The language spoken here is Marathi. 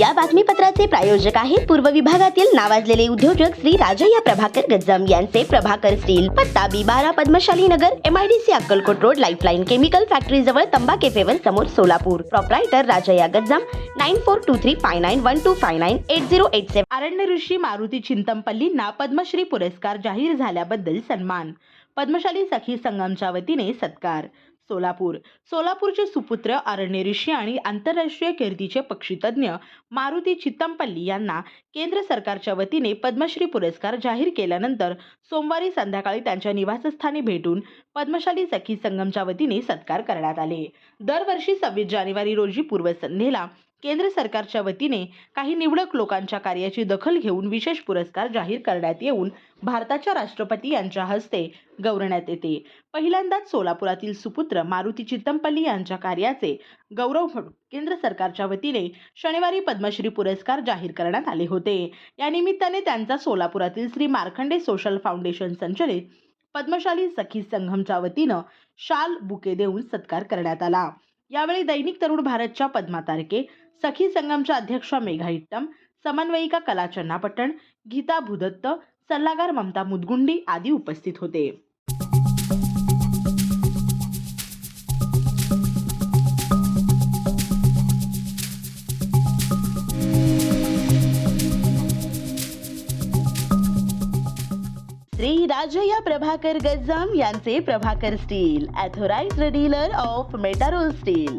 या बातमीपत्राचे प्रायोजक आहेत पूर्व विभागातील नावाजलेले उद्योजक श्री राजय्या प्रभाकर गज्जम यांचे प्रभाकर स्टील पत्ता बी बारा Padmashali Nagar MIDC Akkalkot road lifeline chemical factory जवळ तंबा केफेवर समोर Solapur. Proprietor Rajayya Gajjam nine four two three five nine one two five nine eight zero eight seven Aranya Rishi Maruti चिंतमपल्लींना Padmashri पुरस्कार जाहीर झाल्याबद्दल सन्मान. पद्मशाली सखी संगमच्या वतीने सत्कार. सोलापूर. सोलापूरचे सुपुत्र अरण्य ऋषी आणि आंतरराष्ट्रीय कीर्तीचे पक्षीतज्ञ मारुती चित्तमपल्ली यांना केंद्र सरकारच्या वतीने पद्मश्री पुरस्कार जाहीर केल्यानंतर सोमवारी संध्याकाळी त्यांच्या निवासस्थानी भेटून पद्मशाली सखी संगमच्या वतीने सत्कार करण्यात आले. दरवर्षी सव्वीस जानेवारी रोजी पूर्वसंध्येला केंद्र सरकारच्या वतीने काही निवडक लोकांच्या कार्याची दखल घेऊन विशेष पुरस्कार जाहीर करण्यात येऊन भारताच्या राष्ट्रपती यांच्या हस्ते गौरवण्यात येते. पहिल्यांदाच सोलापुरातील सुपुत्र मारुती चित्तमपल्ली यांच्या कार्याचे गौरव म्हणून केंद्र सरकारच्या वतीने शनिवारी पद्मश्री पुरस्कार जाहीर करण्यात आले होते. या निमित्ताने त्यांचा सोलापुरातील श्री मार्खंडे सोशल फाउंडेशन संचलित पद्मशाली सखी संघमच्या वतीनं शाल बुके देऊन सत्कार करण्यात आला. यावेळी दैनिक तरुण भारतच्या पद्मा तारके सखी संगमच्या अध्यक्षा मेघा इट्टम समन्वयिका कला चन्नापट्टण गीता भूदत्त सल्लागार ममता मुदगुंडी आदी उपस्थित होते. श्री राजय्या प्रभाकर गज्जम यांचे Prabhakar steel authorised dealer of Metarol steel.